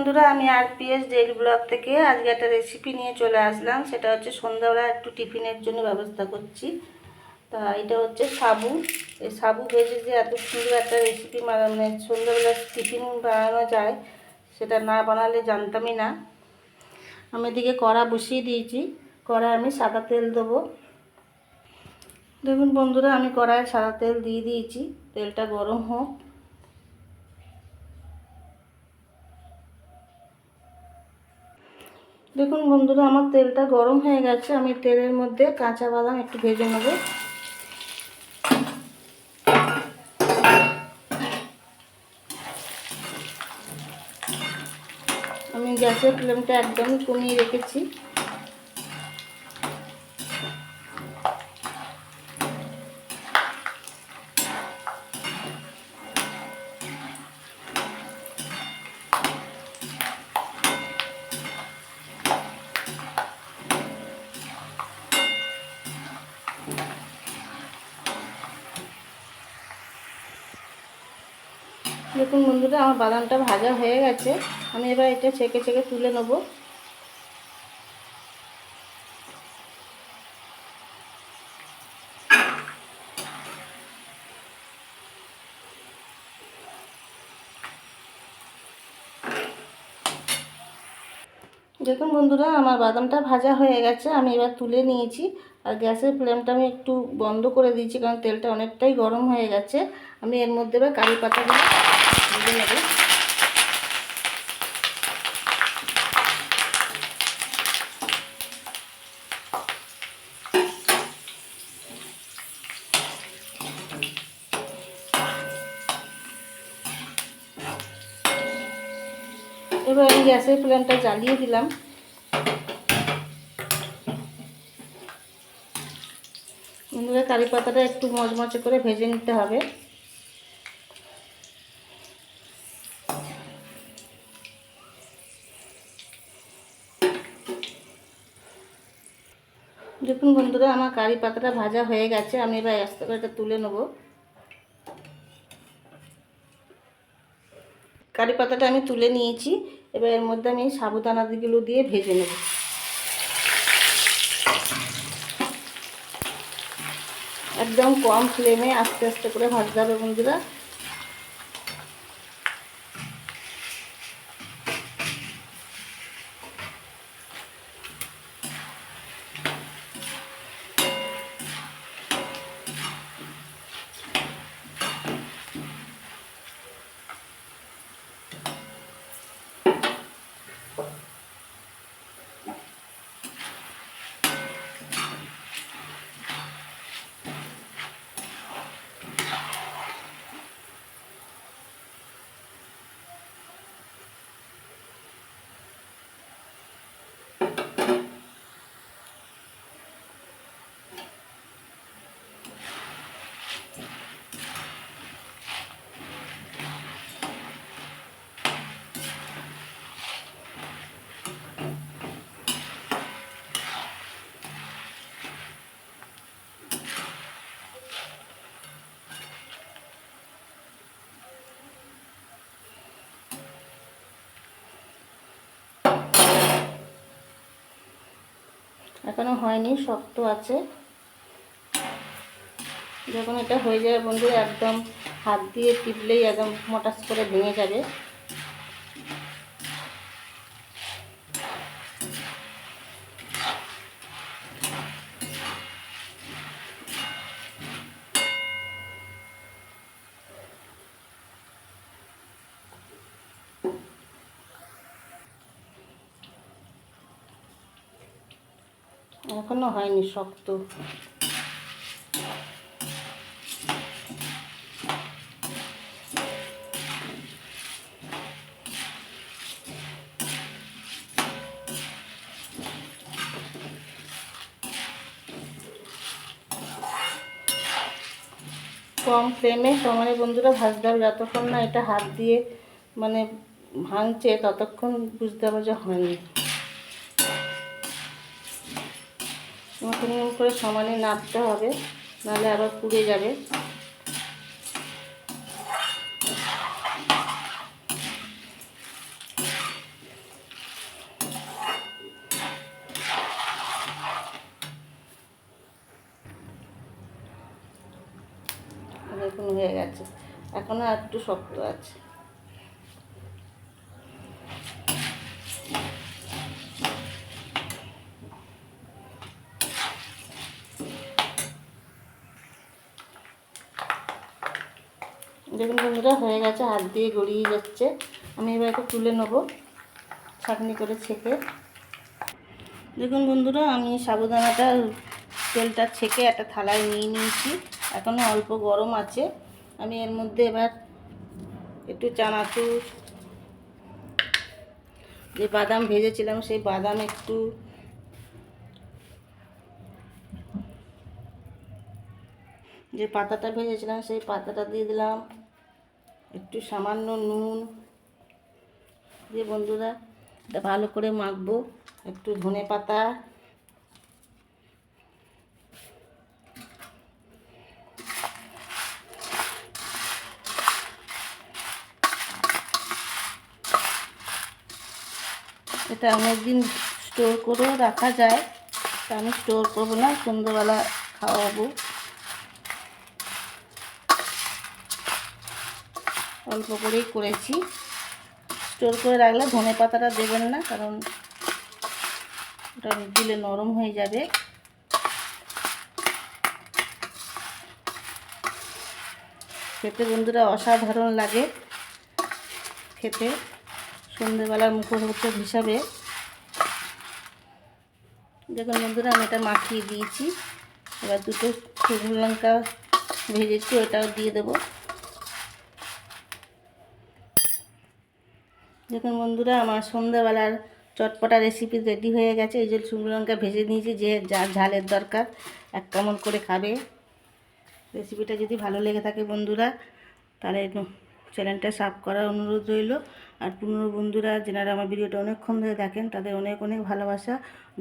বন্ধুরা, আমি আর PS daily blog থেকে আজকে একটা রেসিপি নিয়ে চলে আসলাম। সেটা হচ্ছে সন্ধ্যাবেলা একটু টিফিনের জন্য ব্যবস্থা করছি। তা এটা হচ্ছে সাবু। এই সাবু ভেজে যে এত সুন্দর একটা রেসিপি মানে সন্ধ্যাবেলা টিফিন বানানো যায়, সেটা না বানালে জানতামই না। আমি এদিকে কড়া বসিয়ে দিয়েছি। কড়ায় আমি সাদা তেল দেবো। দেখুন বন্ধুরা, আমি কড়ায় সাদা তেল দিয়ে দিয়েছি। তেলটা গরম হোক। দেখুন বন্ধুরা, আমার তেলটা গরম হয়ে গেছে। আমি তেলের মধ্যে কাঁচা বাদাম একটু ভেজে নেব। আমি গ্যাসের ফ্লেমটা একদমই কমিয়ে রেখেছি। দেখুন বন্ধুরা, আমার বাদামটা ভাজা হয়ে গেছে। আমি এবার এটা ছেঁকে ছেঁকে তুলে নেব। দেখুন বন্ধুরা, আমার বাদামটা ভাজা হয়ে গেছে, আমি এবার তুলে নিয়েছি। আর গ্যাসের ফ্লেমটা আমি একটু বন্ধ করে দিয়েছি, কারণ তেলটা অনেকটাই গরম হয়ে গেছে। আমি এর মধ্যে এবার কারি পাতাগুলো এবার আমি গ্যাসের ফ্লেমটা জ্বালিয়ে দিলাম। কারি পাতাটা একটু মচমচে করে ভেজে নিতে হবে। দেখুন বন্ধুরা, আমার কারি পাতাটা ভাজা হয়ে গেছে, আমি এবার আস্তে করে এটা তুলে নেব। কারি পাতাটা আমি তুলে নিয়েছি, এবার এর মধ্যে আমি সাবুদানাগুলো দিয়ে ভেজে নেব। একদম কম ফ্লেমে আস্তে আস্তে করে ভাজতে হবে বন্ধুরা। এখনও হয়নি, শক্ত আছে। যখন এটা হয়ে যাবে বন্ধু একদম হাত দিয়ে টিপলেই একদম মোটাস করে ভেঙে যাবে। এখনও হয়নি, শক্ত। কম ফ্লেমে সমানে বন্ধুরা ভাজতে হবে যতক্ষণ না এটা হাত দিয়ে মানে ভাঙছে, ততক্ষণ বুঝতে হবে যে হয়নি। নতুন করে সমানে নাড়তে হবে, নাহলে আবার পুড়ে যাবে। এরকম হয়ে গেছে। এখনও একটু শক্ত আছে। দেখুন বন্ধুরা, হয়ে গেছে, হাত দিয়ে গড়িয়ে যাচ্ছে। আমি এবার একটু তুলে নেব, ছাঁকনি করে ছেঁকে। দেখুন বন্ধুরা, আমি সাবুদানাটা তেলটা ছেঁকে একটা থালায় নিয়ে নিয়েছি। এখনও অল্প গরম আছে। আমি এর মধ্যে এবার একটু চানাচুর, যে বাদাম ভেজেছিলাম, সেই বাদাম একটু যে পাতাটা ভেজেছিলাম, সেই পাতাটা দিয়ে দিলাম। একটু সামান্য নুন। দিয়ে বন্ধুরা, এটা ভালো করে মাখবো, একটু ধনে পাতা। এটা অনেকদিন স্টোর করেও রাখা যায়। তা আমি স্টোর করব না, সন্ধ্যেবেলা খাওয়াবো। অল্প করেই করেছি। স্টোর করে রাখলে ধনে পাতাটা দেবেন না, কারণ ওটা দিলে নরম হয়ে যাবে। খেতে বন্ধুরা অসাধারণ লাগে খেতে। সন্ধেবেলার মুখরোচক হিসাবে। দেখুন বন্ধুরা, আমি এটা মাখিয়ে দিয়েছি। এবার দুটো শুকনো লঙ্কা ভেজেছি, ওটাও দিয়ে দেবো। দেখুন বন্ধুরা, আমার সন্ধ্যাবেলার চটপটা রেসিপি রেডি হয়ে গেছে। এই যে শুকনো লঙ্কা ভেজে নিয়েছি, যে যা ঝালের দরকার, এক কেমন করে খাবে। রেসিপিটা যদি ভালো লেগে থাকে বন্ধুরা, তাহলে চ্যানেলটা সাব করার অনুরোধ রইল। আর পুরনো বন্ধুরা, যেনারা আমার ভিডিওটা অনেকক্ষণ ধরে দেখেন, তাদের অনেক অনেক ভালোবাসা।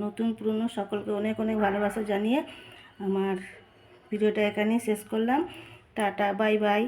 নতুন, পুরনো, সকলকে অনেক অনেক ভালোবাসা জানিয়ে আমার ভিডিওটা এখানেই শেষ করলাম। Tata bye bye